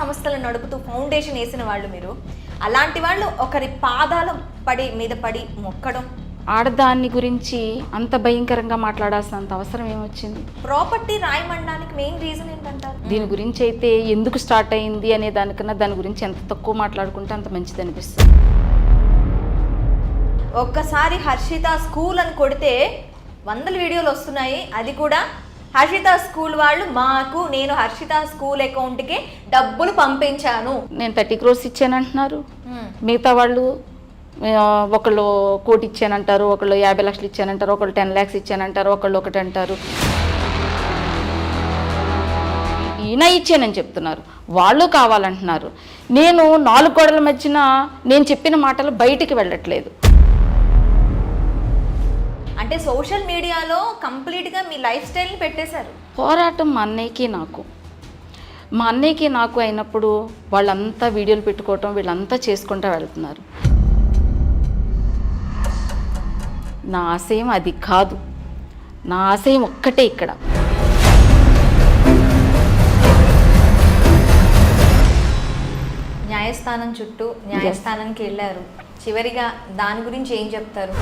సంస్థలు నడుపుతూ ఫౌండేషన్ వేసిన వాళ్ళు మీరు. అలాంటి వాళ్ళు ఒకరి పాదాల పడి మీద పడి మొక్కడం. ఆడదాన్ని గురించి అంత భయంకరంగా మాట్లాడాల్సినంత అవసరం ఏమొచ్చింది? ప్రాపర్టీ రాయమనడానికి మెయిన్ రీజన్ ఏంటంటారు? దీని గురించి అయితే ఎందుకు స్టార్ట్ అయింది అనే దానికన్నా దాని గురించి ఎంత తక్కువ మాట్లాడుకుంటే అంత మంచిది అనిపిస్తుంది. ఒక్కసారి హర్షిత స్కూల్ అని కొడితే వందల వీడియోలు వస్తున్నాయి. అది కూడా హర్షిత స్కూల్ వాళ్ళు మాకు నేను హర్షిత స్కూల్ అకౌంట్కి డబ్బులు పంపించాను. నేను థర్టీ క్రోర్స్ ఇచ్చానంటున్నారు. మిగతా వాళ్ళు ఒకళ్ళు కోటి ఇచ్చానంటారు ఒకళ్ళు యాభై లక్షలు ఇచ్చానంటారు ఒకళ్ళు టెన్ ల్యాక్స్ ఇచ్చానంటారు ఒకళ్ళు ఒకటి అంటారు. ఈయన ఇచ్చానని చెప్తున్నారు. వాళ్ళు కావాలంటున్నారు. నేను నాలుగు గోడల మధ్యన నేను చెప్పిన మాటలు బయటికి వెళ్ళట్లేదు. అంటే సోషల్ మీడియాలో కంప్లీట్గా మీ లైఫ్ స్టైల్ని పెట్టేశారు. పోరాటం మా అన్నయ్యకి నాకు. మా అన్నయ్యకి నాకు అయినప్పుడు వాళ్ళంతా వీడియోలు పెట్టుకోవటం వీళ్ళంతా చేసుకుంటూ వెళ్తున్నారు. నా ఆశయం అది కాదు. నా ఆశయం ఒక్కటే ఇక్కడ. న్యాయస్థానం చుట్టూ న్యాయస్థానానికి వెళ్ళారు. చివరిగా దాని గురించి ఏం చెప్తారు?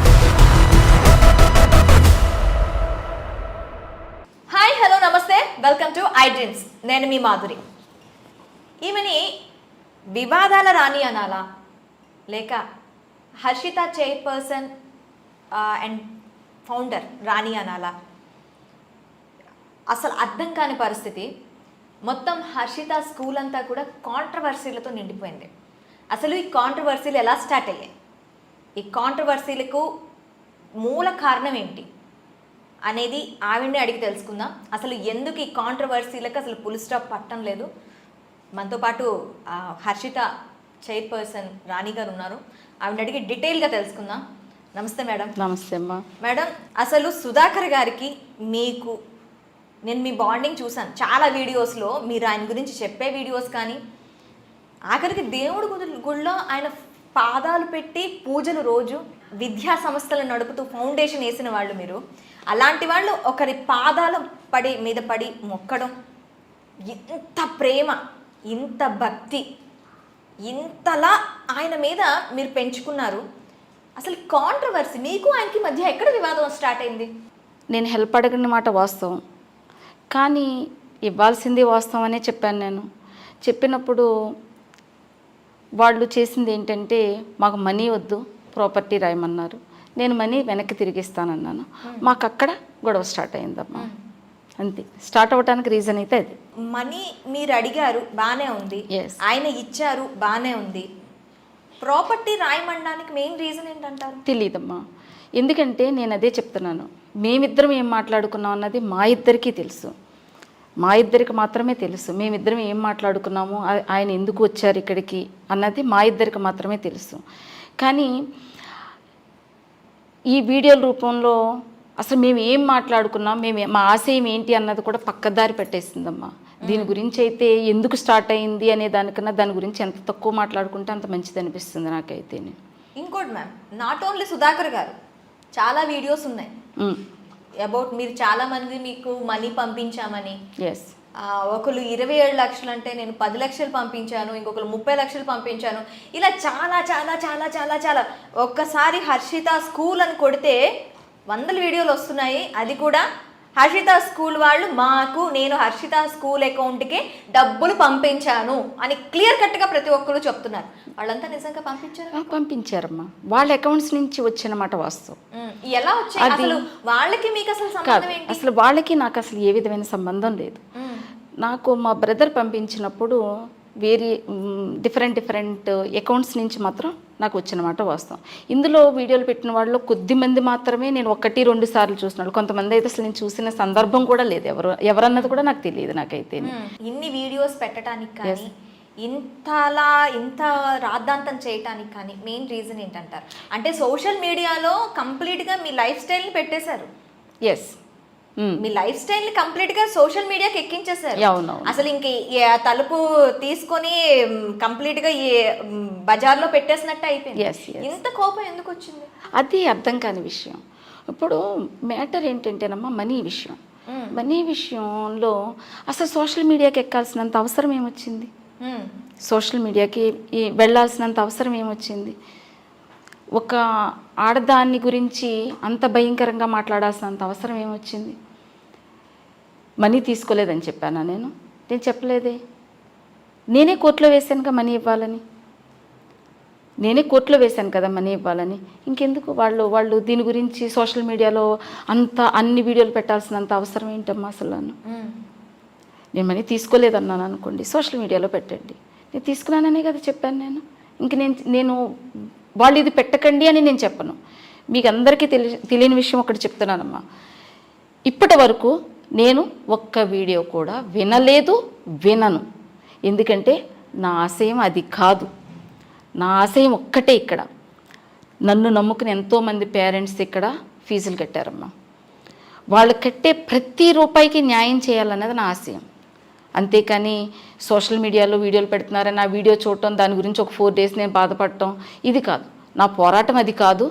వెల్కమ్ టు ఐ డ్రీమ్స్ నేను మీ మాధురి. ఈమెని వివాదాల రాణి అనాలా? లేక హర్షిత చైర్పర్సన్ అండ్ ఫౌండర్ రాణి అనాలా? అసలు అర్థం కాని పరిస్థితి. మొత్తం హర్షిత స్కూల్ అంతా కూడా కాంట్రవర్సీలతో నిండిపోయింది. అసలు ఈ కాంట్రవర్సీలు ఎలా స్టార్ట్ అయ్యాయి? ఈ కాంట్రవర్సీలకు మూల కారణం ఏంటి? అనేది ఆవిడని అడిగి తెలుసుకుందాం. అసలు ఎందుకు ఈ కాంట్రవర్సీలకు అసలు పుల్ స్టాప్ పట్టడం లేదు? మనతో పాటు హర్షిత చైర్పర్సన్ రాణి గారు ఉన్నారు. ఆవిడని అడిగి డీటెయిల్గా తెలుసుకుందాం. నమస్తే మేడం. నమస్తే అమ్మా. మేడం అసలు సుధాకర్ గారికి మీకు నేను మీ బాండింగ్ చూసాను చాలా వీడియోస్లో మీరు ఆయన గురించి చెప్పే వీడియోస్ కానీ ఆఖరికి దేవుడి గుడిలో ఆయన పాదాలు పెట్టి పూజలు రోజు విద్యా సంస్థలు నడుపుతూ ఫౌండేషన్ వేసిన వాళ్ళు మీరు. అలాంటి వాళ్ళు ఒకరి పాదాల పడి మీద పడి మొక్కడం. ఇంత ప్రేమ ఇంత భక్తి ఇంతలా ఆయన మీద మీరు పెంచుకున్నారు. అసలు కాంట్రవర్సీ మీకు ఆయనకి మధ్య ఎక్కడ వివాదం స్టార్ట్ అయింది? నేను హెల్ప్ అడగని మాట వాస్తవం. కానీ ఇవ్వాల్సింది వాస్తవం అనే చెప్పాను నేను. చెప్పినప్పుడు వాళ్ళు చేసింది ఏంటంటే మాకు మనీ వద్దు. ప్రాపర్టీ రాయమన్నారు. నేను మనీ వెనక్కి తిరిగిస్తానన్నాను. మాకు అక్కడ గొడవ స్టార్ట్ అయిందమ్మా. అంతే. స్టార్ట్ అవ్వడానికి రీజన్ అయితే అది. మనీ మీరు అడిగారు బాగానే ఉంది. ఆయన ఇచ్చారు బాగానే ఉంది. ప్రాపర్టీ రాయమనడానికి మెయిన్ రీజన్ ఏంటంటారు? తెలియదమ్మా ఎందుకంటే నేను అదే చెప్తున్నాను. మేమిద్దరం ఏం మాట్లాడుకున్నాం అన్నది మా ఇద్దరికీ తెలుసు. మా ఇద్దరికి మాత్రమే తెలుసు. మేమిద్దరం ఏం మాట్లాడుకున్నాము ఆయన ఎందుకు వచ్చారు ఇక్కడికి అన్నది మా ఇద్దరికి మాత్రమే తెలుసు. కానీ ఈ వీడియోల రూపంలో అసలు మేము ఏం మాట్లాడుకున్నాం మేము మా ఆశయం ఏంటి అన్నది కూడా పక్కదారి పెట్టేసిందమ్మా. దీని గురించి అయితే ఎందుకు స్టార్ట్ అయింది అనే దానికన్నా దాని గురించి ఎంత తక్కువ మాట్లాడుకుంటే అంత మంచిది అనిపిస్తుంది నాకైతే ఇంకోటి మ్యామ్ నాట్ ఓన్లీ సుధాకర్ గారు చాలా వీడియోస్ ఉన్నాయి. అబౌట్ మీరు చాలా మంది మీకు మనీ పంపించామని. ఎస్ ఒకరు ఇరవై ఏడు లక్షలు అంటే నేను పది లక్షలు పంపించాను ఇంకొకరు ముప్పై లక్షలు పంపించాను. ఇలా చాలా చాలా చాలా చాలా చాలా. ఒక్కసారి హర్షిత స్కూల్ అని కొడితే వందల వీడియోలు వస్తున్నాయి. అది కూడా హర్షిత స్కూల్ వాళ్ళు మాకు నేను హర్షిత స్కూల్ అకౌంట్కి డబ్బులు పంపించాను అని క్లియర్ కట్గా ప్రతి ఒక్కరు చెప్తున్నారు. వాళ్ళంతా నిజంగా పంపించారు? పంపించారమ్మా. వాళ్ళ అకౌంట్స్ నుంచి వచ్చిన మాట వాస్తవం ఎలా వచ్చాయి? అసలు వాళ్ళకి మీకు అసలు కాదు సంబంధం ఏంటి? అసలు వాళ్ళకి నాకు అసలు ఏ విధమైన సంబంధం లేదు. నాకు మా బ్రదర్ పంపించినప్పుడు వేరే డిఫరెంట్ డిఫరెంట్ అకౌంట్స్ నుంచి మాత్రం నాకు వచ్చిన మాట వాస్తవం. ఇందులో వీడియోలు పెట్టిన వాళ్ళు కొద్ది మంది మాత్రమే నేను ఒకటి రెండు సార్లు చూసినాడు కొంతమంది అయితే అసలు నేను చూసిన సందర్భం కూడా లేదు. ఎవరు ఎవరన్నది కూడా నాకు తెలియదు నాకైతే ఇన్ని వీడియోస్ పెట్టడానికి కానీ ఇంతలా ఇంత రాద్ధాంతం చేయటానికి కానీ మెయిన్ రీజన్ ఏంటంటారు? అంటే సోషల్ మీడియాలో కంప్లీట్గా మీ లైఫ్ స్టైల్ని పెట్టేశారు. ఎస్ మీ లైఫ్ స్టైల్ని కంప్లీట్గా సోషల్ మీడియాకి ఎక్కించేశారు. అవునవును. అసలు ఇంక తలుపు తీసుకొని కంప్లీట్గా ఈ మ్, బజార్లో పెట్టేసినట్టు అయిపోయింది. ఇంత కోపం ఎందుకు వచ్చింది? అది అర్థం కాని విషయం. ఇప్పుడు మ్యాటర్ ఏంటంటేనమ్మా మనీ విషయం. మ్మ్. మనీ విషయంలో అసలు సోషల్ మీడియాకి ఎక్కాల్సినంత అవసరం ఏమొచ్చింది? మ్మ్. సోషల్ మీడియాకి వెళ్ళాల్సినంత అవసరం ఏమొచ్చింది? ఒక ఆడదాన్ని గురించి అంత భయంకరంగా మాట్లాడాల్సినంత అవసరం ఏమొచ్చింది? మనీ తీసుకోలేదని చెప్పానా నేను? నేను చెప్పలేదే. నేనే కోర్టులో వేశానుగా మనీ ఇవ్వాలని. నేనే కోర్టులో వేశాను కదా మనీ ఇవ్వాలని. ఇంకెందుకు? వాళ్ళు వాళ్ళు దీని గురించి సోషల్ మీడియాలో అంత అన్ని వీడియోలు పెట్టాల్సినంత అవసరం ఏంటమ్మా అసలు నన్ను. నేను మనీ తీసుకోలేదన్నాను అనుకోండి సోషల్ మీడియాలో పెట్టండి. నేను తీసుకున్నాననే కదా చెప్పాను నేను. ఇంక నేను నేను వాళ్ళు ఇది పెట్టకండి అని నేను చెప్పను. మీకు అందరికీ తెలి తెలియని విషయం ఒకటి చెప్తున్నానమ్మా. ఇప్పటి వరకు నేను ఒక్క వీడియో కూడా వినలేదు వినను. ఎందుకంటే నా ఆశయం అది కాదు. నా ఆశయం ఒక్కటే ఇక్కడ. నన్ను నమ్ముకుని ఎంతోమంది పేరెంట్స్ ఇక్కడ ఫీజులు కట్టారమ్మా. వాళ్ళు కట్టే ప్రతి రూపాయికి న్యాయం చేయాలన్నది నా ఆశయం. అంతేకాని సోషల్ మీడియాలో వీడియోలు పెడుతున్నారని ఆ వీడియో చూడటం దాని గురించి ఒక ఫోర్ డేస్ నేను బాధపడటం ఇది కాదు. నా పోరాటం అది కాదు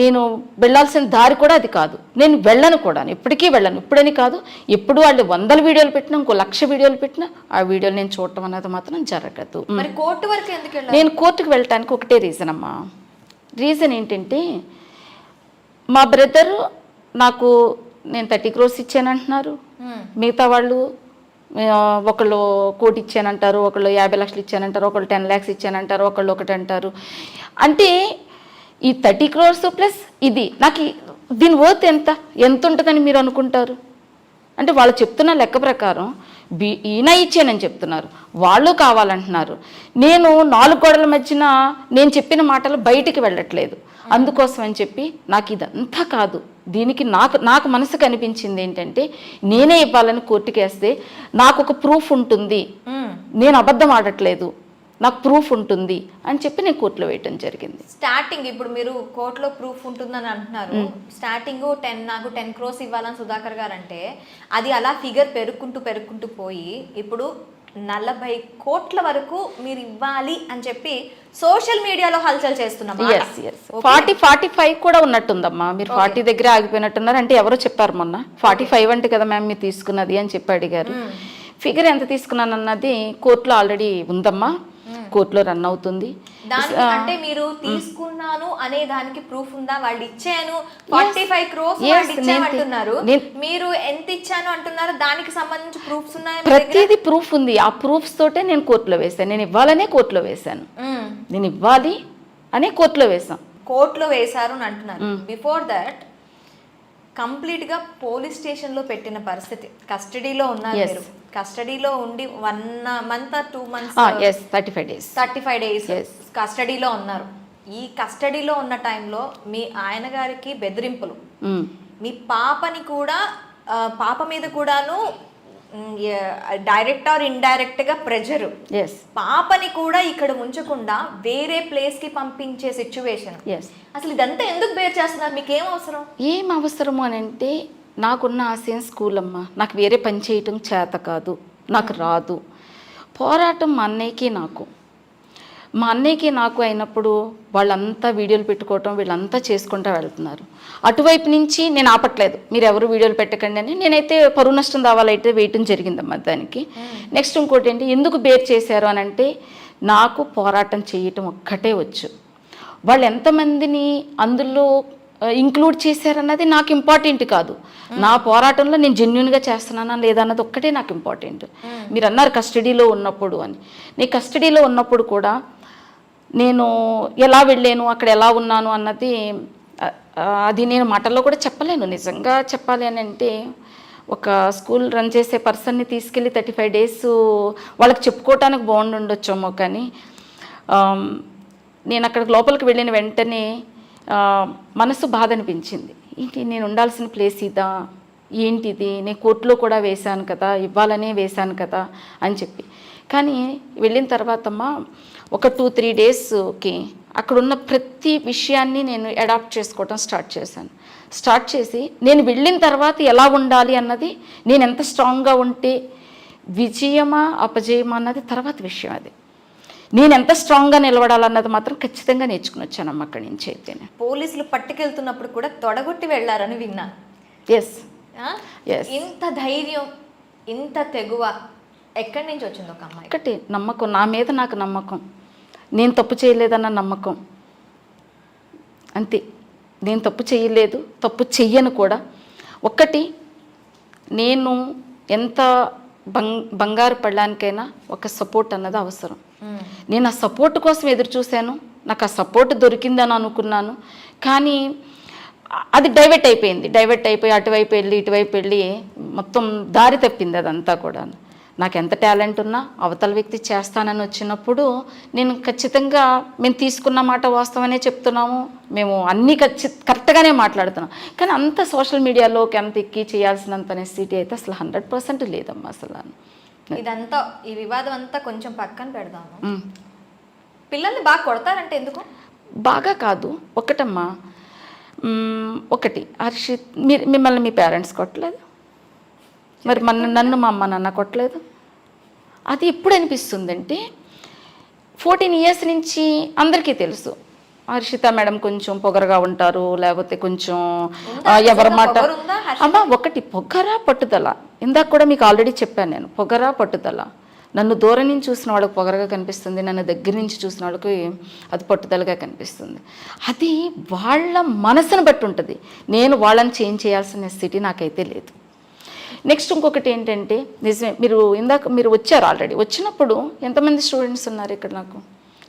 నేను వెళ్ళాల్సిన దారి కూడా అది కాదు. నేను వెళ్ళను కూడా ఇప్పటికీ వెళ్ళను. ఇప్పుడని కాదు ఎప్పుడు వాళ్ళు వందల వీడియోలు పెట్టినా ఇంకో లక్ష వీడియోలు పెట్టినా ఆ వీడియోలు నేను చూడటం అనేది మాత్రం జరగదు. మరి కోర్టు వరకు ఎందుకు నేను కోర్టుకు వెళ్ళటానికి ఒకటే రీజన్ అమ్మా. రీజన్ ఏంటంటే మా బ్రదర్ నాకు నేను థర్టీ క్రోర్స్ ఇచ్చానంటున్నారు. మిగతా వాళ్ళు ఒకళ్ళు కోటి ఇచ్చానంటారు ఒకళ్ళు యాభై లక్షలు ఇచ్చానంటారు ఒకళ్ళు టెన్ ల్యాక్స్ ఇచ్చానంటారు ఒకళ్ళు ఒకటి అంటారు అంటే ఈ థర్టీ క్రోర్స్ ప్లస్ ఇది నాకు దీని వర్త్ ఎంత? ఎంత ఉంటుందని మీరు అనుకుంటారు? అంటే వాళ్ళు చెప్తున్న లెక్క ప్రకారం బి ఈయన ఇచ్చానని చెప్తున్నారు. వాళ్ళు కావాలంటున్నారు. నేను నాలుగు గోడల మధ్యన నేను చెప్పిన మాటలు బయటికి వెళ్ళట్లేదు. అందుకోసం అని చెప్పి నాకు ఇదంతా కాదు. దీనికి నాకు నాకు మనసుకు అనిపించింది ఏంటంటే నేనే ఇవ్వాలని కోర్టుకి వేస్తే నాకు ఒక ప్రూఫ్ ఉంటుంది. నేను అబద్ధం ఆడట్లేదు. నాకు ప్రూఫ్ ఉంటుంది అని చెప్పి నేను కోర్టులో వేయటం జరిగింది. స్టార్టింగ్ ఇప్పుడు మీరు కోర్టులో ప్రూఫ్ ఉంటుందని అంటున్నారు. స్టార్టింగ్ టెన్ నాకు టెన్ క్రోస్ ఇవ్వాలని సుధాకర్ గారు అంటే అది అలా ఫిగర్ పెరుక్కుంటూ పెరుక్కుంటూ పోయి ఇప్పుడు నలభై కోట్ల వరకు మీరు ఇవ్వాలి అని చెప్పి సోషల్ మీడియాలో హల్చల్ చేస్తున్నాం ఫార్టీ ఫార్టీ ఫైవ్ కూడా ఉన్నట్టుందమ్మా. మీరు ఫార్టీ దగ్గర ఆగిపోయినట్టున్నారు. అంటే ఎవరో చెప్పారు మొన్న. ఫార్టీ ఫైవ్ అంటే కదా మ్యామ్ మీరు తీసుకున్నది అని చెప్పి అడిగారు. ఫిగర్ ఎంత తీసుకున్నాను అన్నది కోర్టులో ఆల్రెడీ ఉందమ్మా. కోర్టులో రన్ అవుతుంది. అంటే మీరు తీసుకున్నాను అనే దానికి ప్రూఫ్ ఉందా? వాళ్ళు ఇచ్చాను. ఫార్టీ ఫైవ్ ఇచ్చామంటున్నారు. నేను- మీరు ఎంత ఇచ్చాను అంటున్నారు? దానికి సంబంధించి ప్రూఫ్స్ ఉన్నాయా? ప్రతిదీ ప్రూఫ్ ఉంది. ఆ ప్రూఫ్స్ తోటే నేను కోర్టులో వేశాను. నేను ఇవ్వాలనే కోర్టులో వేశాను. నేను ఇవ్వాలి అనే కోర్టులో వేశాం కోర్టులో వేశారు అని అంటున్నారు. బిఫోర్ దట్ కంప్లీట్గా పోలీస్ స్టేషన్లో పెట్టిన పరిస్థితి. కస్టడీలో ఉన్నారు. మీరు. కస్టడీలో ఉండి one month two months thirty five days thirty five days. కస్టడీలో ఉన్నారు. ఈ కస్టడీలో ఉన్న టైంలో మీ ఆయన గారికి బెదిరింపులు. మీ పాపని కూడా పాప మీద కూడాను డైరెక్ట్ ఆర్ ఇండైరెక్ట్గా ప్రెజరు ఎస్ పాపని కూడా ఇక్కడ ఉంచకుండా వేరే ప్లేస్కి పంపించే సిచ్యువేషన్ అసలు ఇదంతా ఎందుకు బేర్ చేస్తున్నారు? మీకు ఏం అవసరం? ఏం అవసరము అని అంటే నాకున్న ఆశయం స్కూల్ అమ్మ. నాకు వేరే పని చేయటం చేత కాదు. నాకు రాదు. పోరాటం మా అన్నయ్యకి నాకు. మా అన్నయ్యకి నాకు అయినప్పుడు వాళ్ళంతా వీడియోలు పెట్టుకోవటం వీళ్ళంతా చేసుకుంటూ వెళ్తున్నారు. అటువైపు నుంచి నేను ఆపట్లేదు. మీరు ఎవరు వీడియోలు పెట్టకండి అని నేనైతే పరువు నష్టం రావాలైతే వేయటం జరిగిందమ్మా దానికి. నెక్స్ట్ ఇంకోటి ఏంటి? ఎందుకు బేర్ చేశారు అని అంటే నాకు పోరాటం చేయటం ఒక్కటే వచ్చు. వాళ్ళు ఎంతమందిని అందులో ఇంక్లూడ్ చేశారన్నది నాకు ఇంపార్టెంట్ కాదు. నా పోరాటంలో నేను జెన్యున్గా చేస్తున్నానా లేదా అన్నది ఒక్కటే నాకు ఇంపార్టెంట్. మీరు అన్నారు కస్టడీలో ఉన్నప్పుడు అని. నేను కస్టడీలో ఉన్నప్పుడు కూడా నేను ఎలా వెళ్ళాను అక్కడ ఎలా ఉన్నాను అన్నది అది నేను మాటల్లో కూడా చెప్పలేను. నిజంగా చెప్పాలి అని అంటే ఒక స్కూల్ రన్ చేసే పర్సన్ని తీసుకెళ్ళి థర్టీ ఫైవ్ డేస్ వాళ్ళకి చెప్పుకోవటానికి బాగుండుండొచ్చేమో కానీ నేను అక్కడికి లోపలికి వెళ్ళిన వెంటనే మనసు బాధ అనిపించింది. ఏంటి నేను ఉండాల్సిన ప్లేస్ ఇదా? ఏంటిది? నేను కోర్టులో కూడా వేశాను కదా ఇవ్వాలనే వేశాను కదా అని చెప్పి. కానీ వెళ్ళిన తర్వాతమ్మా ఒక టూ త్రీ డేస్కి అక్కడున్న ప్రతి విషయాన్ని నేను అడాప్ట్ చేసుకోవడం స్టార్ట్ చేశాను. స్టార్ట్ చేసి నేను వెళ్ళిన తర్వాత ఎలా ఉండాలి అన్నది నేను ఎంత స్ట్రాంగ్గా ఉంటే విజయమా అపజయమా అన్నది తర్వాత విషయం అది. నేను ఎంత స్ట్రాంగ్గా నిలబడాలన్నది మాత్రం ఖచ్చితంగా నేర్చుకుని వచ్చానమ్మ అక్కడి నుంచి అయితేనే పోలీసులు పట్టుకెళ్తున్నప్పుడు కూడా తొడగొట్టి వెళ్ళారని విన్నాను ఎస్. ఇంత ధైర్యం ఇంత తెగువ ఎక్కడి నుంచి వచ్చింది ఒక అమ్మాయి? ఒకటి నమ్మకం నా మీద నాకు నమ్మకం. నేను తప్పు చేయలేదన్న నమ్మకం. అంతే. నేను తప్పు చేయలేదు తప్పు చెయ్యను కూడా. ఒక్కటి నేను ఎంత బంగ్ బంగారు పడడానికైనా ఒక సపోర్ట్ అన్నది అవసరం. నేను ఆ సపోర్ట్ కోసం ఎదురు చూశాను నాకు ఆ సపోర్ట్ దొరికిందని అనుకున్నాను. కానీ అది డైవర్ట్ అయిపోయింది డైవర్ట్ అయిపోయి అటువైపు వెళ్ళి ఇటువైపు వెళ్ళి మొత్తం దారి తప్పింది అదంతా కూడా నాకు ఎంత టాలెంట్ ఉన్నా అవతల వ్యక్తి చేస్తానని వచ్చినప్పుడు నేను ఖచ్చితంగా మేము తీసుకున్న మాట వాస్తవనే చెప్తున్నాము. మేము అన్నీ ఖచ్చి కరెక్ట్గానే మాట్లాడుతున్నాం. కానీ అంత సోషల్ మీడియాలోకి అంత ఎక్కి చేయాల్సినంత నెసిటీ అయితే అసలు హండ్రెడ్ పర్సెంట్ లేదమ్మా అసలు. ఇదంతా ఈ వివాదం అంతా కొంచెం పక్కన పెడదాము. పిల్లల్ని బాగా కొడతారంటే ఎందుకు? బాగా కాదు ఒకటమ్మా. మ్మ్, ఒకటి హర్షిత్ మీరు మిమ్మల్ని మీ పేరెంట్స్ కొట్టలేదు? మరి మన నన్ను మా అమ్మ నాన్న కొట్టలేదు. అది ఎప్పుడు అనిపిస్తుందంటే ఫోర్టీన్ ఇయర్స్ నుంచి అందరికీ తెలుసు. హర్షిత మేడం కొంచెం పొగరగా ఉంటారు లేకపోతే కొంచెం ఎవరి మాట? అమ్మ ఒకటి పొగరా పట్టుదల. ఇందాక కూడా మీకు ఆల్రెడీ చెప్పాను నేను పొగరా పట్టుదల. నన్ను దూరం నుంచి చూసిన వాళ్ళకి పొగరగా కనిపిస్తుంది నన్ను దగ్గర నుంచి చూసిన వాళ్ళకి అది పట్టుదలగా కనిపిస్తుంది. అది వాళ్ళ మనసును బట్టి ఉంటుంది. నేను వాళ్ళని చేంజ్ చేయాల్సిన స్థితి నాకైతే లేదు. నెక్స్ట్ ఇంకొకటి ఏంటంటే నిజమే మీరు ఇందాక మీరు వచ్చారు ఆల్రెడీ వచ్చినప్పుడు ఎంతమంది స్టూడెంట్స్ ఉన్నారు ఇక్కడ నాకు?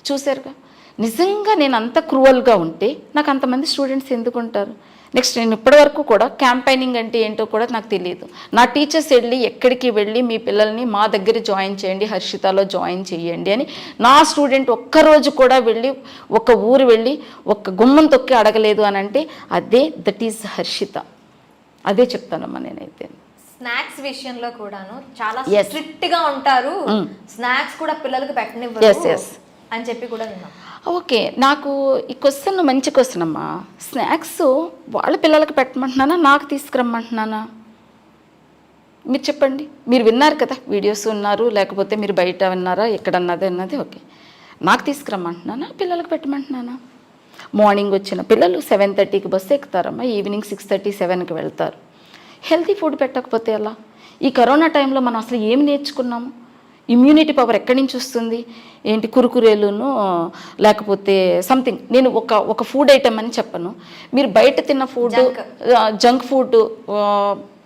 చూసారుగా నిజంగా నేను అంత క్రూవల్గా ఉంటే నాకు అంతమంది స్టూడెంట్స్ ఎందుకు ఉంటారు? నెక్స్ట్ నేను ఇప్పటివరకు కూడా క్యాంపైనింగ్ అంటే ఏంటో కూడా నాకు తెలియదు. నా టీచర్స్ వెళ్ళి ఎక్కడికి వెళ్ళి మీ పిల్లల్ని మా దగ్గర జాయిన్ చేయండి హర్షితలో జాయిన్ చేయండి అని నా స్టూడెంట్ ఒక్కరోజు కూడా వెళ్ళి ఒక ఊరు వెళ్ళి ఒక గుమ్మం తొక్కి అడగలేదు అని అంటే అదే దట్ ఈజ్ హర్షిత. అదే చెప్తానమ్మా నేనైతే. స్నాక్స్ విషయంలో కూడాను చాలా. స్ట్రిక్ట్గా ఉంటారు. Mm. స్నాక్స్ కూడా పిల్లలకి పెట్టనివ్వరు. అని చెప్పి కూడా విన్నాం. ఓకే నాకు ఈ క్వశ్చన్ మంచి క్వశ్చన్ అమ్మా. స్నాక్స్ వాళ్ళ పిల్లలకి పెట్టమంటున్నానా నాకు తీసుకురమ్మంటున్నానా? మీరు చెప్పండి. మీరు విన్నారు కదా వీడియోస్ ఉన్నారు లేకపోతే మీరు బయట విన్నారా ఎక్కడన్నది అన్నది ఓకే. నాకు తీసుకురమ్మంటున్నానా పిల్లలకు పెట్టమంటున్నానా? మార్నింగ్ వచ్చిన పిల్లలు సెవెన్ థర్టీకి బస్సు ఎక్కుతారమ్మా ఈవినింగ్ సిక్స్ థర్టీ సెవెన్కి వెళ్తారు. హెల్తీ ఫుడ్ పెట్టకపోతే ఎలా? ఈ కరోనా టైంలో మనం అసలు ఏం నేర్చుకున్నాము ఇమ్యూనిటీ పవర్ ఎక్కడి నుంచి వస్తుంది? ఏంటి కురుకురేలును లేకపోతే సంథింగ్. నేను ఒక ఒక ఫుడ్ ఐటమ్ అని చెప్పను. మీరు బయట తిన్న ఫుడ్. జంక్. ఫుడ్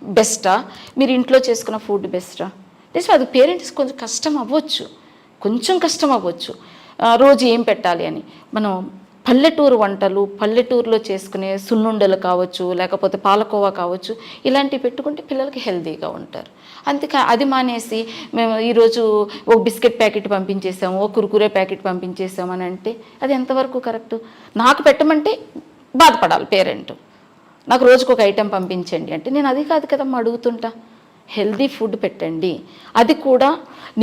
బెస్టా? మీరు ఇంట్లో చేసుకున్న ఫుడ్ బెస్టా? నిజం అది పేరెంట్స్ కొంచెం కష్టం అవ్వచ్చు. కొంచెం కష్టం అవ్వచ్చు. రోజు ఏం పెట్టాలి అని. మనం పల్లెటూరు వంటలు పల్లెటూరులో చేసుకునే సున్నుండలు కావచ్చు లేకపోతే పాలకోవా కావచ్చు ఇలాంటివి పెట్టుకుంటే పిల్లలకి హెల్తీగా ఉంటారు. అందుకే అది మానేసి మేము ఈరోజు ఓ బిస్కెట్ ప్యాకెట్ పంపించేసాము ఓ కురుకురే ప్యాకెట్ పంపించేసాము అని అంటే అది ఎంతవరకు కరెక్ట్? నాకు పెట్టమంటే బాధపడాలి పేరెంట్. నాకు రోజుకు ఒక ఐటెం పంపించండి అంటే నేను అది కాదు కదమ్మా అడుగుతుంటా. హెల్దీ ఫుడ్ పెట్టండి. అది కూడా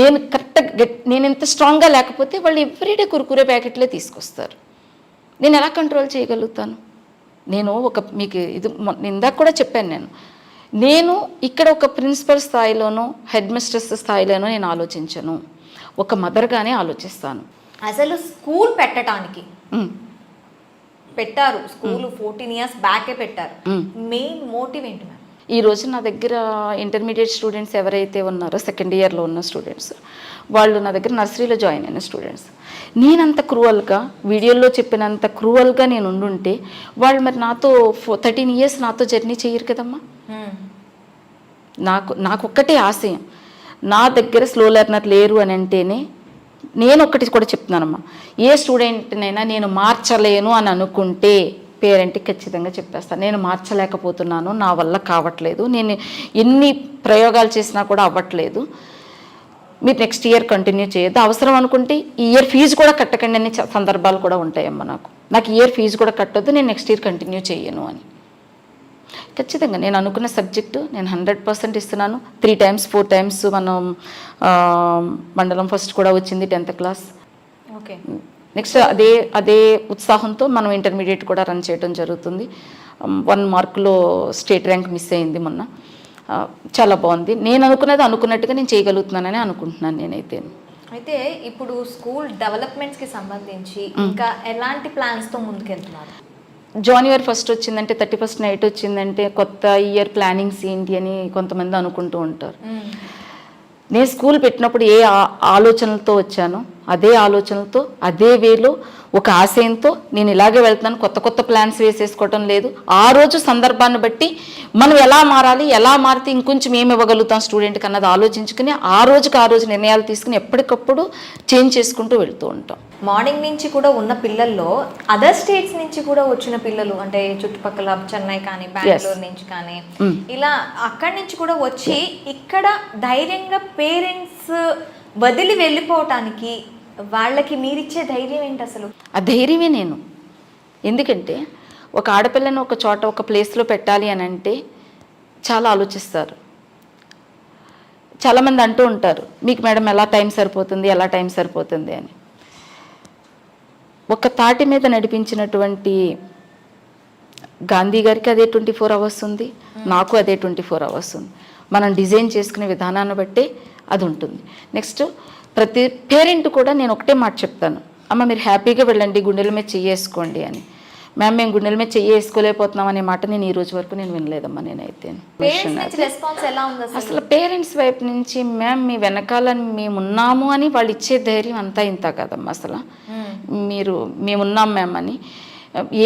నేను కరెక్ట్గా నేను ఎంత స్ట్రాంగ్గా లేకపోతే వాళ్ళు ఎవ్రీడే కురుకురే ప్యాకెట్లే తీసుకొస్తారు. నేను ఎలా కంట్రోల్ చేయగలుగుతాను? నేను ఒక మీకు ఇది ఇందాక కూడా చెప్పాను నేను. నేను ఇక్కడ ఒక ప్రిన్సిపల్ స్థాయిలోనో హెడ్ మిస్ట్రెస్ స్థాయిలోనో నేను ఆలోచించను. ఒక మదర్గానే ఆలోచిస్తాను. అసలు స్కూల్ పెట్టడానికి పెట్టారు. స్కూల్ ఫోర్టీన్ ఇయర్స్ బ్యాకే పెట్టారు. మెయిన్ మోటివ్ ఏంటి మ్యామ్ ఈ రోజు నా దగ్గర ఇంటర్మీడియట్ స్టూడెంట్స్ ఎవరైతే ఉన్నారో సెకండ్ ఇయర్లో ఉన్న స్టూడెంట్స్ వాళ్ళు నా దగ్గర నర్సరీలో జాయిన్ అయిన స్టూడెంట్స్ నేనంత క్రూవల్గా వీడియోలో చెప్పినంత క్రూవల్గా నేను ఉండుంటే వాళ్ళు మరి నాతో ఫో థర్టీన్ ఇయర్స్ నాతో జర్నీ చేయరు కదమ్మా. నాకు నాకు ఒక్కటే ఆశయం. నా దగ్గర స్లో లెర్నర్ లేరు అని అంటేనే నేను ఒక్కటి కూడా చెప్తున్నానమ్మా. ఏ స్టూడెంట్నైనా నేను మార్చలేను అని అనుకుంటే పేరెంట్కి ఖచ్చితంగా చెప్పేస్తాను నేను మార్చలేకపోతున్నాను నా వల్ల కావట్లేదు. నేను ఎన్ని ప్రయోగాలు చేసినా కూడా అవ్వట్లేదు. మీరు నెక్స్ట్ ఇయర్ కంటిన్యూ చేయొద్దు. అవసరం అనుకుంటే ఈ ఇయర్ ఫీజు కూడా కట్టకండి అనే సందర్భాలు కూడా ఉంటాయమ్మా నాకు. నాకు ఇయర్ ఫీజు కూడా కట్టొద్దు నేను నెక్స్ట్ ఇయర్ కంటిన్యూ చేయను అని. ఖచ్చితంగా నేను అనుకున్న సబ్జెక్టు నేను హండ్రెడ్ పర్సెంట్ ఇస్తున్నాను. త్రీ టైమ్స్ ఫోర్ టైమ్స్ మనం మండలం ఫస్ట్ కూడా వచ్చింది టెన్త్ క్లాస్ ఓకే నెక్స్ట్ అదే అదే ఉత్సాహంతో మనం ఇంటర్మీడియట్ కూడా రన్ చేయడం జరుగుతుంది. వన్ మార్కులో స్టేట్ ర్యాంక్ మిస్ అయింది మొన్న. ఆ, చాలా బాగుంది. నేను అనుకున్నది అనుకున్నట్టుగా నేను చేయగలుగుతున్నానని అనుకుంటున్నాను నేనైతే. అయితే ఇప్పుడు స్కూల్ డెవలప్మెంట్స్కి సంబంధించి ఇంకా ఎలాంటి ప్లాన్స్తో ముందుకెళ్తున్నారు? జనవరి ఫస్ట్ వచ్చిందంటే థర్టీ ఫస్ట్ నైట్ వచ్చిందంటే కొత్త ఇయర్ ప్లానింగ్స్ ఏంటి అని కొంతమంది అనుకుంటూ ఉంటారు. నేను స్కూల్ పెట్టినప్పుడు ఏ ఆలోచనలతో వచ్చానో? అదే ఆలోచనలతో అదే వేలో ఒక ఆశయంతో నేను ఇలాగే వెళ్తున్నాను కొత్త కొత్త ప్లాన్స్ వేసేసుకోవటం లేదు. ఆ రోజు సందర్భాన్ని బట్టి మనం ఎలా మారాలి ఎలా మారితే ఇంకొంచెం ఏమి ఇవ్వగలుగుతాం స్టూడెంట్కి అన్నది ఆలోచించుకుని ఆ రోజుకి ఆ రోజు నిర్ణయాలు తీసుకుని ఎప్పటికప్పుడు చేంజ్ చేసుకుంటూ వెళ్తూ ఉంటాం. మార్నింగ్ నుంచి కూడా ఉన్న పిల్లల్లో అదర్ స్టేట్స్ నుంచి కూడా వచ్చిన పిల్లలు అంటే చుట్టుపక్కల చెన్నై కానీ బెంగళూరు నుంచి కానీ ఇలా అక్కడి నుంచి కూడా వచ్చి ఇక్కడ ధైర్యంగా పేరెంట్స్ వదిలి వెళ్ళిపోవటానికి వాళ్ళకి మీరిచ్చే ధైర్యం ఏంటి అసలు? ఆ ధైర్యమే నేను. ఎందుకంటే ఒక ఆడపిల్లని ఒక చోట ఒక ప్లేస్లో పెట్టాలి అని అంటే చాలా ఆలోచిస్తారు. చాలామంది అంటూ ఉంటారు మీకు మేడం ఎలా టైం సరిపోతుంది ఎలా టైం సరిపోతుంది అని. ఒక తాటి మీద నడిపించినటువంటి గాంధీ గారికి అదే ట్వంటీ ఫోర్ అవర్స్ ఉంది నాకు అదే ట్వంటీ ఫోర్ అవర్స్ ఉంది. మనం డిజైన్ చేసుకునే విధానాన్ని బట్టే అది ఉంటుంది. నెక్స్ట్ ప్రతి పేరెంట్ కూడా నేను ఒకటే మాట చెప్తాను. అమ్మ మీరు హ్యాపీగా వెళ్ళండి గుండెల మీద చెయ్యేసుకోండి అని. మ్యామ్ మేము గుండెల మీద చెయ్యి వేసుకోలేకపోతున్నాం అనే మాట నేను ఈ రోజు వరకు నేను వినలేదమ్మా నేనైతే. అసలు? పేరెంట్స్ వైపు నుంచి మ్యామ్ మీ వెనకాల మేము ఉన్నాము అని వాళ్ళు ఇచ్చే ధైర్యం అంతా ఇంత కదమ్మా అసలు. మీరు మేమున్నాం మ్యామ్ అని.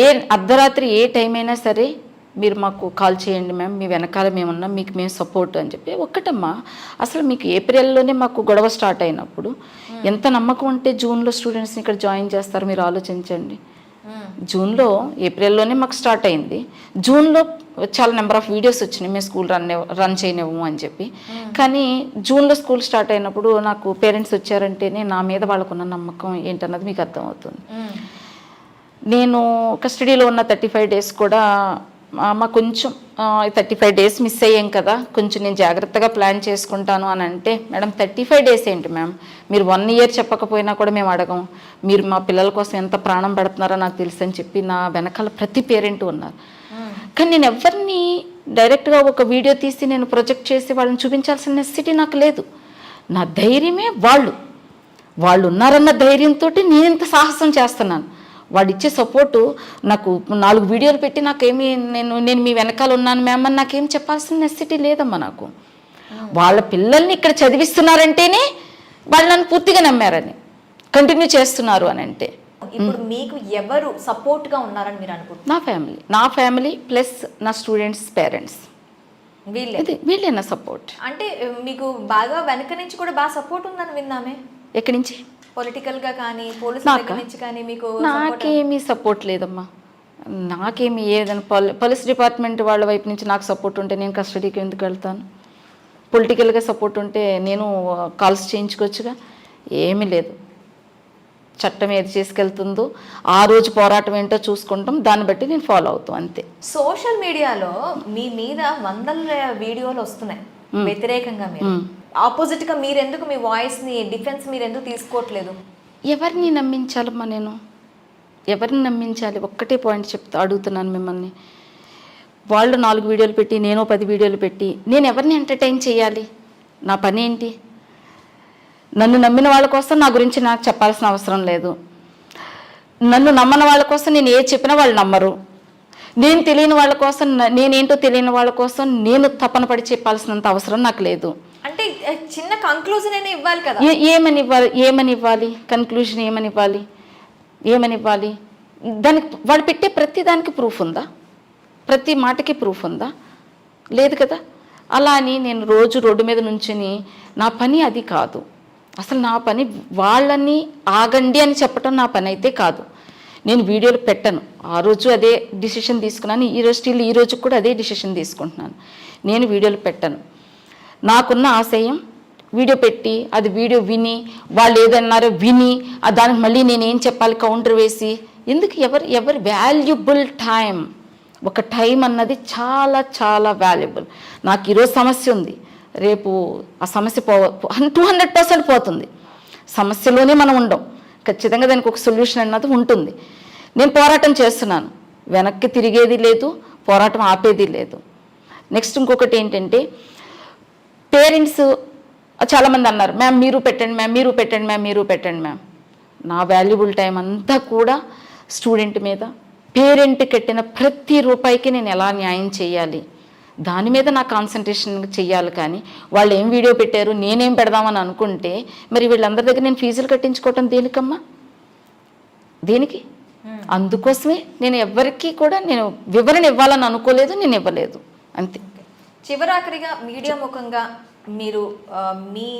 ఏ అర్ధరాత్రి ఏ టైం అయినా సరే మీరు మాకు కాల్ చేయండి మ్యామ్ మీ వెనకాల మేము ఉన్నాం మీకు మేము సపోర్ట్ అని చెప్పి. ఒక్కటమ్మా అసలు మీకు ఏప్రిల్లోనే మాకు గొడవ స్టార్ట్ అయినప్పుడు ఎంత నమ్మకం ఉంటే జూన్లో స్టూడెంట్స్ని ఇక్కడ జాయిన్ చేస్తారు మీరు ఆలోచించండి. జూన్లో ఏప్రిల్లోనే మాకు స్టార్ట్ అయింది. జూన్లో చాలా నెంబర్ ఆఫ్ వీడియోస్ వచ్చినాయి మేము స్కూల్ రన్ రన్ చేయనివ్వము అని చెప్పి. కానీ జూన్లో స్కూల్ స్టార్ట్ అయినప్పుడు నాకు పేరెంట్స్ వచ్చారంటేనే నా మీద వాళ్ళకున్న నమ్మకం ఏంటన్నది మీకు అర్థమవుతుంది. నేను కస్టడీలో ఉన్న థర్టీ ఫైవ్ డేస్ కూడా మా కొంచెం థర్టీ ఫైవ్ డేస్ మిస్ అయ్యాం కదా కొంచెం నేను జాగ్రత్తగా ప్లాన్ చేసుకుంటాను అని అంటే మేడం థర్టీ ఫైవ్ డేస్ ఏంటి మ్యామ్ మీరు వన్ ఇయర్ చెప్పకపోయినా కూడా మేము అడగం. మీరు మా పిల్లల కోసం ఎంత ప్రాణం పెడుతున్నారో నాకు తెలుసు అని చెప్పి నా వెనకాల ప్రతి పేరెంట్ ఉన్నారు. కానీ నేను ఎవరిని డైరెక్ట్గా ఒక వీడియో తీసి నేను ప్రొజెక్ట్ చేసి వాళ్ళని చూపించాల్సిన నెసిటీ నాకు లేదు. నా ధైర్యమే వాళ్ళు. వాళ్ళు ఉన్నారన్న ధైర్యంతో నేను ఇంత సాహసం చేస్తున్నాను. వాడు ఇచ్చే సపోర్టు నాకు నాలుగు వీడియోలు పెట్టి నాకేమి నేను నేను మీ వెనకాల ఉన్నాను మ్యామ్ అని నాకేం చెప్పాల్సిన నెసిటీ లేదమ్మా నాకు. వాళ్ళ పిల్లల్ని ఇక్కడ చదివిస్తున్నారంటేనే వాళ్ళు నన్ను పూర్తిగా నమ్మారని కంటిన్యూ చేస్తున్నారు అని అంటే. ఇప్పుడు మీకు ఎవరు సపోర్ట్గా ఉన్నారని మీరు అనుకుంటున్నారు? నా ఫ్యామిలీ నా ఫ్యామిలీ ప్లస్ నా స్టూడెంట్స్ పేరెంట్స్ వీళ్ళే. నా సపోర్ట్ అంటే మీకు బాగా వెనక నుంచి కూడా బాగా సపోర్ట్ ఉందని విన్నామే? ఎక్కడి నుంచి? పొలిటికల్గా కానీ పోలీస్? దగ్గర నుంచి కానీ మీకు నాకేమీ సపోర్ట్ లేదమ్మా. నాకేమి ఏదైనా పోలీ పోలీస్ డిపార్ట్మెంట్ వాళ్ళ వైపు నుంచి నాకు సపోర్ట్ ఉంటే నేను కస్టడీకి ఎందుకు వెళ్తాను? పొలిటికల్గా సపోర్ట్ ఉంటే నేను కాల్స్ చేయించుకోవచ్చుగా? ఏమీ లేదు. చట్టం ఏది చేసుకెళ్తుందో ఆ రోజు పోరాటం ఏంటో చూసుకుంటాం. దాన్ని బట్టి నేను ఫాలో అవుతాం అంతే. సోషల్ మీడియాలో మీ మీద వందల వీడియోలు వస్తున్నాయి. వ్యతిరేకంగా మీరు. ఆపోజిట్గా మీరెందుకు మీరు ఎందుకు మీ వాయిస్ని డిఫెన్స్ మీరు ఎందుకు తీసుకోవట్లేదు? ఎవరిని నమ్మించాలమ్మా నేను? ఎవరిని నమ్మించాలి? ఒక్కటే పాయింట్ చెప్తా అడుగుతున్నాను మిమ్మల్ని. వాళ్ళు నాలుగు వీడియోలు పెట్టి నేను పది వీడియోలు పెట్టి నేను ఎవరిని ఎంటర్టైన్ చేయాలి? నా పని ఏంటి? నన్ను నమ్మిన వాళ్ళ కోసం నా గురించి నాకు చెప్పాల్సిన అవసరం లేదు. నన్ను నమ్మని వాళ్ళ కోసం నేను ఏ చెప్పినా వాళ్ళు నమ్మరు. నేను తెలియని వాళ్ళ కోసం నేనేంటో తెలియని వాళ్ళ కోసం నేను తపన పడి చెప్పాల్సినంత అవసరం నాకు లేదు. చిన్న కంక్లూజన్ అయినా ఇవ్వాలి కదా? ఏమని ఇవ్వాలి ఏమని ఇవ్వాలి కన్క్లూజన్ ఏమని ఇవ్వాలి ఏమని ఇవ్వాలి దానికి వాళ్ళు పెట్టే ప్రతి దానికి ప్రూఫ్ ఉందా? ప్రతి మాటకి ప్రూఫ్ ఉందా? లేదు కదా? అలా అని నేను రోజు రోడ్డు మీద నుంచుని నా పని అది కాదు. అసలు నా పని వాళ్ళని ఆగండి అని చెప్పటం నా పని అయితే కాదు. నేను వీడియోలు పెట్టను. ఆ రోజు అదే డిసిషన్ తీసుకున్నాను. ఈ రోజు స్టిల్ ఈ కూడా అదే డిసిషన్ తీసుకుంటున్నాను. నేను వీడియోలు పెట్టను. నాకున్న ఆశయం వీడియో పెట్టి అది వీడియో విని వాళ్ళు ఏదన్నారో విని దానికి మళ్ళీ నేను ఏం చెప్పాలి కౌంటర్ వేసి ఎందుకు ఎవరు ఎవరి వాల్యుబుల్ టైం ఒక టైం అన్నది చాలా చాలా వాల్యుబుల్ నాకు ఈరోజు సమస్య ఉంది. రేపు ఆ సమస్య పో టూ హండ్రెడ్ పర్సెంట్ పోతుంది. సమస్యలోనే మనం ఉండం. ఖచ్చితంగా దానికి ఒక సొల్యూషన్ అన్నది ఉంటుంది. నేను పోరాటం చేస్తున్నాను. వెనక్కి తిరిగేది లేదు పోరాటం ఆపేది లేదు. నెక్స్ట్ ఇంకొకటి ఏంటంటే పేరెంట్స్ చాలామంది అన్నారు మ్యామ్ మీరు పెట్టండి మ్యామ్ మీరు పెట్టండి మ్యామ్ మీరు పెట్టండి మ్యామ్. నా వాల్యుబుల్ టైం అంతా కూడా స్టూడెంట్ మీద పేరెంట్ కట్టిన ప్రతి రూపాయికి నేను ఎలా న్యాయం చేయాలి దాని మీద నా కాన్సన్ట్రేషన్ చెయ్యాలి కానీ వాళ్ళు ఏం వీడియో పెట్టారు నేనేం పెడదామని అనుకుంటే మరి వీళ్ళందరి దగ్గర నేను ఫీజులు కట్టించుకోవటం దేనికమ్మా? దేనికి? అందుకోసమే నేను ఎవరికి కూడా నేను వివరణ ఇవ్వాలని అనుకోలేదు నేను ఇవ్వలేదు అంతే. చివరాఖరిగా మీడియా ముఖంగా మీరు మీ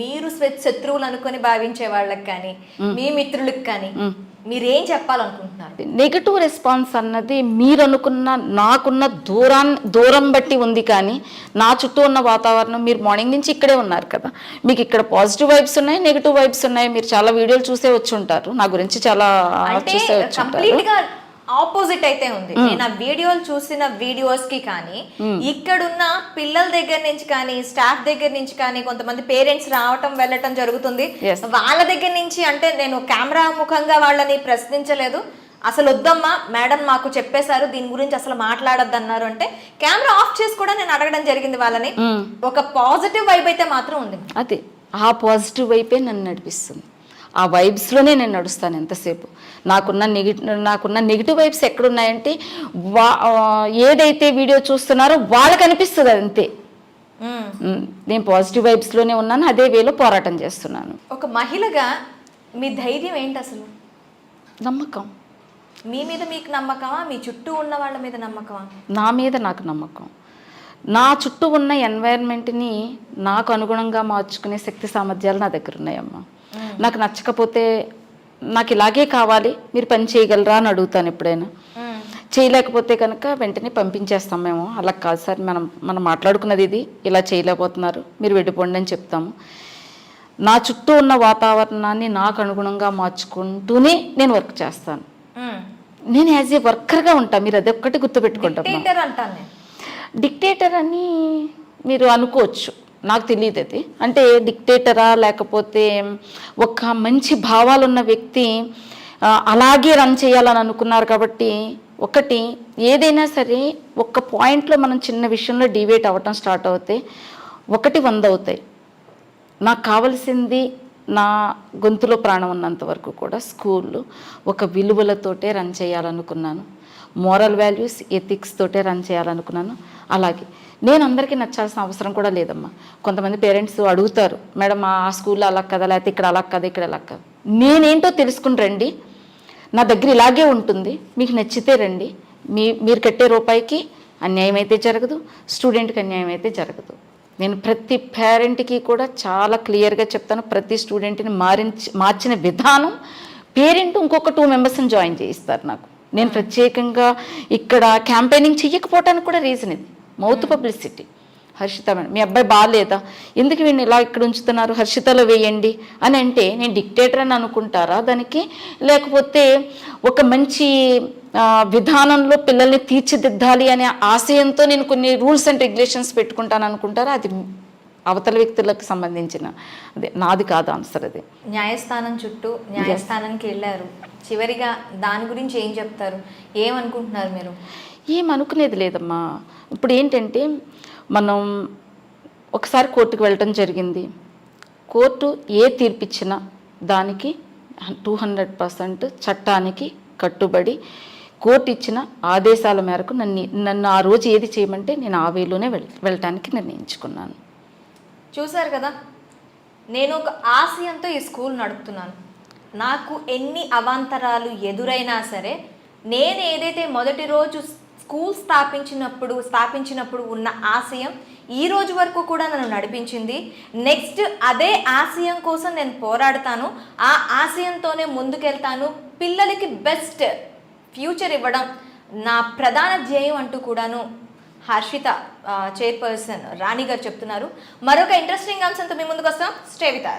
మీరు శత్రువులు అనుకొని భావించే వాళ్ళకి కానీ మీ మిత్రులకు కానీ మీరేం చెప్పాలనుకుంటున్నారు? నెగటివ్ రెస్పాన్స్ అన్నది మీరు అనుకున్న నాకున్న దూరాన్ని దూరం బట్టి ఉంది కానీ నా చుట్టూ ఉన్న వాతావరణం మీరు మార్నింగ్ నుంచి ఇక్కడే ఉన్నారు కదా. మీకు ఇక్కడ పాజిటివ్ వైబ్స్ ఉన్నాయి నెగిటివ్ వైబ్స్ ఉన్నాయి. మీరు చాలా వీడియోలు చూసే వచ్చి ఉంటారు నా గురించి చాలా చూసే వచ్చి ఉంటారు ఆపోజిట్ అయితే ఉంది. నేను ఆ వీడియోలు చూసిన వీడియోస్కి కానీ ఇక్కడున్న పిల్లల దగ్గర నుంచి కానీ స్టాఫ్ దగ్గర నుంచి కానీ కొంతమంది పేరెంట్స్ రావటం వెళ్ళటం జరుగుతుంది. వాళ్ళ దగ్గర నుంచి అంటే నేను కెమెరా ముఖంగా వాళ్ళని ప్రశ్నించలేదు. అసలు వద్దమ్మా మేడం మాకు చెప్పేశారు దీని గురించి అసలు మాట్లాడొద్దు అన్నారు అంటే కెమెరా ఆఫ్ చేసి కూడా నేను అడగడం జరిగింది వాళ్ళని. ఒక పాజిటివ్ వైబ్ అయితే మాత్రం ఉంది. అదే ఆ పాజిటివ్ వైపే నన్ను నడిపిస్తుంది. ఆ వైబ్స్లోనే నేను నడుస్తాను ఎంతసేపు. నాకున్న నెగిటివ్ నాకున్న నెగిటివ్ వైబ్స్ ఎక్కడున్నాయంటే వా ఏదైతే వీడియో చూస్తున్నారో వాళ్ళకి అనిపిస్తుంది అంతే నేను పాజిటివ్ వైబ్స్లోనే ఉన్నాను అదే వేలో పోరాటం చేస్తున్నాను. ఒక మహిళగా మీ ధైర్యం ఏంటి అసలు? నమ్మకం. మీ మీద మీకు నమ్మకమా? మీ చుట్టూ ఉన్న వాళ్ళ మీద నమ్మకమా? నా మీద నాకు నమ్మకం. నా చుట్టూ ఉన్న ఎన్వైరన్మెంట్ని నాకు అనుగుణంగా మార్చుకునే శక్తి సామర్థ్యాలు నా దగ్గర ఉన్నాయమ్మా. నాకు నచ్చకపోతే నాకు ఇలాగే కావాలి మీరు పని చేయగలరా అని అడుగుతాను ఎప్పుడైనా. చేయలేకపోతే కనుక వెంటనే పంపించేస్తాం మేము. అలా కాదు సార్ మనం మనం మాట్లాడుకున్నది ఇది ఇలా చేయలేకపోతున్నారు మీరు వెళ్ళిపోండి అని చెప్తాము. నా చుట్టూ ఉన్న వాతావరణాన్ని నాకు అనుగుణంగా మార్చుకుంటూనే నేను వర్క్ చేస్తాను. నేను యాజ్ ఏ వర్కర్గా ఉంటాను మీరు అదొక్కటి గుర్తుపెట్టుకుంటాం డిక్టేటర్ అంటాను నేను. డిక్టేటర్ అని మీరు అనుకోవచ్చు. నాకు తెలియదు అది. అంటే డిక్టేటరా లేకపోతే ఒక మంచి భావాలు ఉన్న వ్యక్తి అలాగే రన్ చేయాలని అనుకున్నారు కాబట్టి ఒకటి ఏదైనా సరే ఒక పాయింట్లో మనం చిన్న విషయంలో డివేట్ అవ్వటం స్టార్ట్ అవుతే ఒకటి వంద అవుతాయి. నాకు కావలసింది నా గొంతులో ప్రాణం ఉన్నంత వరకు కూడా స్కూల్లో ఒక విలువలతోటే రన్ చేయాలనుకున్నాను. మోరల్ వాల్యూస్ ఎథిక్స్ తోటే రన్ చేయాలనుకున్నాను. అలాగే నేను అందరికీ నచ్చాల్సిన అవసరం కూడా లేదమ్మా. కొంతమంది పేరెంట్స్ అడుగుతారు మేడం ఆ స్కూల్లో అలా కదా లేకపోతే ఇక్కడ అలా కదా ఇక్కడ అలా కదా. నేనేంటో తెలుసుకుని రండి. నా దగ్గర ఇలాగే ఉంటుంది. మీకు నచ్చితే రండి. మీ మీరు కట్టే రూపాయికి అన్యాయం అయితే జరగదు స్టూడెంట్కి అన్యాయం అయితే జరగదు. నేను ప్రతి పేరెంట్కి కూడా చాలా క్లియర్గా చెప్తాను ప్రతి స్టూడెంట్ని మారించి మార్చిన విధానం. పేరెంట్ ఇంకొక టూ మెంబర్స్ని జాయిన్ చేయిస్తారు నాకు. నేను ప్రత్యేకంగా ఇక్కడ క్యాంపెయినింగ్ చెయ్యకపోవటానికి కూడా రీజన్ ఇది. Mouth publicity. హర్షిత మేడం మీ అబ్బాయి బాగాలేదా ఎందుకు వీడిని ఇలా ఇక్కడ ఉంచుతున్నారు? హర్షితలో వేయండి అని అంటే నేను డిక్టేటర్ అని అనుకుంటారా దానికి? లేకపోతే ఒక మంచి విధానంలో పిల్లల్ని తీర్చిదిద్దాలి అనే ఆశయంతో నేను కొన్ని రూల్స్ అండ్ రెగ్యులేషన్స్ పెట్టుకుంటాను అనుకుంటారా? అది అవతల వ్యక్తులకు సంబంధించిన అదే నాది కాదు ఆన్సర్ అది. న్యాయస్థానం చుట్టూ న్యాయస్థానానికి వెళ్ళారు. చివరిగా దాని గురించి ఏం చెప్తారు? ఏమనుకుంటున్నారు మీరు? ఏం అనుకునేది లేదమ్మా. ఇప్పుడు ఏంటంటే మనం ఒకసారి కోర్టుకు వెళ్ళటం జరిగింది. కోర్టు ఏ తీర్పిచ్చినా దానికి టూ హండ్రెడ్ పర్సెంట్ చట్టానికి కట్టుబడి కోర్టు ఇచ్చిన ఆదేశాల మేరకు నన్ను నన్ను ఆ రోజు ఏది చేయమంటే నేను ఆ వేలోనే వెళ్ వెళ్ళటానికి నిర్ణయించుకున్నాను. చూశారు కదా? నేను ఒక ఆశయంతో ఈ స్కూల్ నడుపుతున్నాను. నాకు ఎన్ని అవాంతరాలు ఎదురైనా సరే నేను ఏదైతే మొదటి రోజు స్కూల్ స్థాపించినప్పుడు స్థాపించినప్పుడు ఉన్న ఆశయం ఈ రోజు వరకు కూడా నన్ను నడిపించింది. నెక్స్ట్ అదే ఆశయం కోసం నేను పోరాడతాను. ఆ ఆశయంతోనే ముందుకెళ్తాను. పిల్లలకి బెస్ట్ ఫ్యూచర్ ఇవ్వడం నా ప్రధాన ధ్యేయం అంటూ కూడాను హర్షిత చైర్పర్సన్ రాణి గారు చెప్తున్నారు. మరొక ఇంట్రెస్టింగ్ అంశంతో మీ ముందుకు వస్తాం. Stay with.